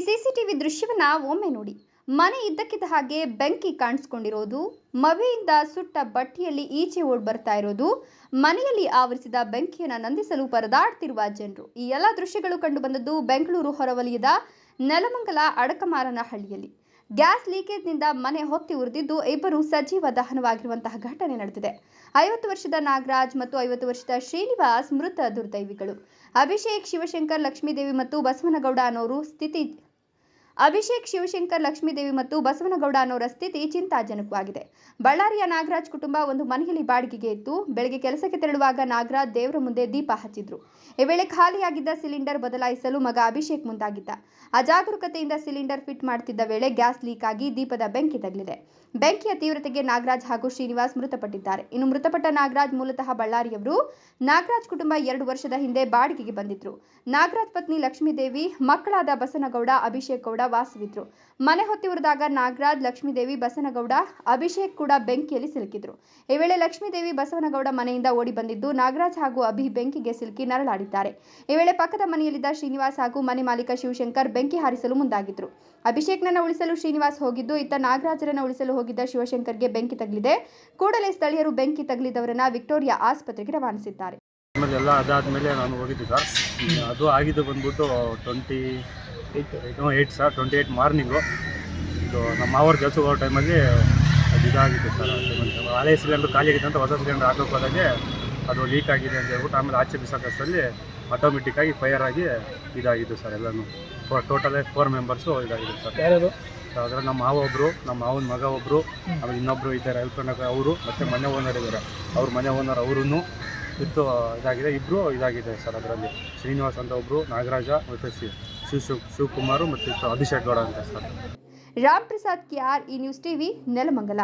CCTV ದೃಶ್ಯವನ್ನ ಒಮ್ಮೆ ನೋಡಿ. ಮನೆ ಇದ್ದಕ್ಕಿದ್ದ ಹಾಗೆ ಬೆಂಕಿ ಕಾಣಿಸ್ಕೊಂಡಿರೋದು ಮವೆಯಿಂದ ಸುಟ್ಟ ಬಟ್ಟೆಯಲ್ಲಿ ಈಚೆ ಓಡ್ ಬರ್ತಾ ಇರೋದು, ಮನೆಯಲ್ಲಿ ಆವರಿಸಿದ ಬೆಂಕಿಯನ್ನು ನಂದಿಸಲು ಪರದಾಡ್ತಿರುವ ಜನರು. ಈ ಎಲ್ಲ ದೃಶ್ಯಗಳು ಕಂಡು ಬಂದದ್ದು ಬೆಂಗಳೂರು ಹೊರವಲಯದ ನೆಲಮಂಗಲ ಅಡಕಮಾರನಹಳ್ಳಿಯಲ್ಲಿ. ಗ್ಯಾಸ್ ಲೀಕೇಜ್ನಿಂದ ಮನೆ ಹೊತ್ತಿ ಉರಿದಿದ್ದು ಇಬ್ಬರು ಸಜೀವ ದಹನವಾಗಿರುವಂತಹ ಘಟನೆ ನಡೆದಿದೆ. ಐವತ್ತು ವರ್ಷದ ನಾಗರಾಜ್ ಮತ್ತು ಐವತ್ತು ವರ್ಷದ ಶ್ರೀನಿವಾಸ್ ಮೃತ ದುರ್ದೈವಿಗಳು. ಅಭಿಷೇಕ್ ಶಿವಶಂಕರ್, ಲಕ್ಷ್ಮೀದೇವಿ ಮತ್ತು ಬಸವನಗೌಡ ಅನ್ನೋರು ಸ್ಥಿತಿ ಅಭಿಷೇಕ್ ಶಿವಶಂಕರ್, ಲಕ್ಷ್ಮೀದೇವಿ ಮತ್ತು ಬಸವನಗೌಡ ಅನ್ನೋರ ಸ್ಥಿತಿ ಚಿಂತಾಜನಕವಾಗಿದೆ. ಬಳ್ಳಾರಿಯ ನಾಗರಾಜ್ ಕುಟುಂಬ ಒಂದು ಮನೆಯಲ್ಲಿ ಬಾಡಿಗೆಗೆ ಇತ್ತು. ಬೆಳಗ್ಗೆ ಕೆಲಸಕ್ಕೆ ತೆರಳುವಾಗ ನಾಗರಾಜ್ ದೇವರ ಮುಂದೆ ದೀಪ ಹಚ್ಚಿದ್ರು. ಈ ವೇಳೆ ಖಾಲಿಯಾಗಿದ್ದ ಸಿಲಿಂಡರ್ ಬದಲಾಯಿಸಲು ಮಗ ಅಭಿಷೇಕ್ ಮುಂದಾಗಿದ್ದ. ಅಜಾಗರೂಕತೆಯಿಂದ ಸಿಲಿಂಡರ್ ಫಿಟ್ ಮಾಡುತ್ತಿದ್ದ ವೇಳೆ ಗ್ಯಾಸ್ ಲೀಕ್ ಆಗಿ ದೀಪದ ಬೆಂಕಿ ತಗಲಿದೆ. ಬೆಂಕಿಯ ತೀವ್ರತೆಗೆ ನಾಗರಾಜ್ ಹಾಗೂ ಶ್ರೀನಿವಾಸ್ ಮೃತಪಟ್ಟಿದ್ದಾರೆ. ಇನ್ನು ಮೃತಪಟ್ಟ ನಾಗರಾಜ್ ಮೂಲತಃ ಬಳ್ಳಾರಿಯವರು ನಾಗರಾಜ್ ಕುಟುಂಬ ಎರಡು ವರ್ಷದ ಹಿಂದೆ ಬಾಡಿಗೆಗೆ ಬಂದಿದ್ರು. ನಾಗರಾಜ್ ಪತ್ನಿ ಲಕ್ಷ್ಮೀದೇವಿ, ಮಕ್ಕಳಾದ ಬಸನಗೌಡ, ಅಭಿಷೇಕ್ ಗೌಡ ವಾಸವಿದ್ರು ಮನೆ ಹೊತ್ತಿ ಉರಿದಾಗ ನಾಗರಾಜ್, ಲಕ್ಷ್ಮೀದೇವಿ, ಬಸನಗೌಡ, ಅಭಿಷೇಕ್ ಕೂಡ ಬೆಂಕಿಯಲ್ಲಿ ಸಿಲುಕಿದ್ರು. ಈ ವೇಳೆ ಲಕ್ಷ್ಮೀದೇವಿ, ಬಸವನಗೌಡ ಮನೆಯಿಂದ ಓಡಿ ಬಂದಿದ್ದು ನಾಗರಾಜ್ ಹಾಗೂ ಅಭಿ ಬೆಂಕಿಗೆ ಸಿಲುಕಿ ನರಳಾಡಿದ್ದಾರೆ. ಈ ವೇಳೆ ಪಕ್ಕದ ಮನೆಯಲ್ಲಿದ್ದ ಶ್ರೀನಿವಾಸ್ ಹಾಗೂ ಮನೆ ಮಾಲೀಕ ಶಿವಶಂಕರ್ ಬೆಂಕಿ ಹಾರಿಸಲು ಮುಂದಾಗಿದ್ರು. ಅಭಿಷೇಕ್ನನ್ನು ಉಳಿಸಲು ಶ್ರೀನಿವಾಸ್ ಹೋಗಿದ್ದು, ಇತ್ತ ನಾಗರಾಜರನ್ನ ಉಳಿಸಲು ಹೋಗಿದ್ದ ಶಿವಶಂಕರ್ಗೆ ಬೆಂಕಿ ತಗಲಿದೆ. ಕೂಡಲೇ ಸ್ಥಳೀಯರು ಬೆಂಕಿ ತಗಲಿದವರನ್ನ ವಿಕ್ಟೋರಿಯಾ ಆಸ್ಪತ್ರೆಗೆ ರವಾನಿಸಿದ್ದಾರೆ. ಆಮೇಲೆ ಎಲ್ಲ ಅದಾದಮೇಲೆ ನಾನು ಹೋಗಿದ್ದೆ ಸರ್. ಅದು ಆಗಿದ್ದು ಬಂದ್ಬಿಟ್ಟು twenty eight eight sir twenty eight morning ಇದು ನಮ್ಮ ಮಾವರ ಕೆಲಸ ಹೋಗೋ ಟೈಮಲ್ಲಿ ಅದು ಇದಾಗಿತ್ತು ಸರ್ ಹಳೆ ಸಿಲಿಂಡ್ರ್ ಖಾಲಿ ಆಗಿದೆ ಅಂತ ಹೊಸ ಸಿಲಿಂಡರ್ ಹಾಕೋಕೆ ಹೋದಾಗೆ ಅದು ಲೀಕ್ ಆಗಿದೆ ಅಂತ ಹೇಳ್ಬಿಟ್ಟು ಆಮೇಲೆ ಆಚೆ ಬಿಸಾಕಷ್ಟರಲ್ಲಿ ಆಟೋಮೆಟಿಕ್ಕಾಗಿ ಫೈರ್ ಆಗಿ ಇದಾಗಿದ್ದು ಸರ್ ಎಲ್ಲನೂ. ಫೋರ್ ಟೋಟಲ್ ಫೋರ್ ಮೆಂಬರ್ಸು ಇದಾಗಿದೆ ಸರ್ ಯಾರು ಅದರ ನಮ್ಮ ಮಾವ ಒಬ್ಬರು ನಮ್ಮ ಮಾವನ ಮಗ ಒಬ್ಬರು ಆಮೇಲೆ ಇನ್ನೊಬ್ಬರು ಇದ್ದಾರೆ ಎಲ್ಕೊಂಡಾಗ ಅವರು ಮತ್ತು ಮನೆ ಓನರ್ ಇದ್ದಾರೆ. ಅವ್ರ ಮನೆ ಓನರ್ ಅವರೂ ಇತ್ತು ಇದಾಗಿದೆ. ಇಬ್ಬರು ಇದಾಗಿದೆ ಸರ್ ಅದರಲ್ಲಿ. ಶ್ರೀನಿವಾಸ್ ಅಂತ ಒಬ್ಬರು ನಾಗರಾಜ ಮತ್ತು ಶಿವ ಶಿವ ಮತ್ತು ಇತ್ತು ಅಭಿಷೇಕ್ ಗೌಡ ಅಂತ sir. Ram Prasad K R ಈ ನ್ಯೂಸ್ ಟಿವಿ, ನೆಲಮಂಗಲ.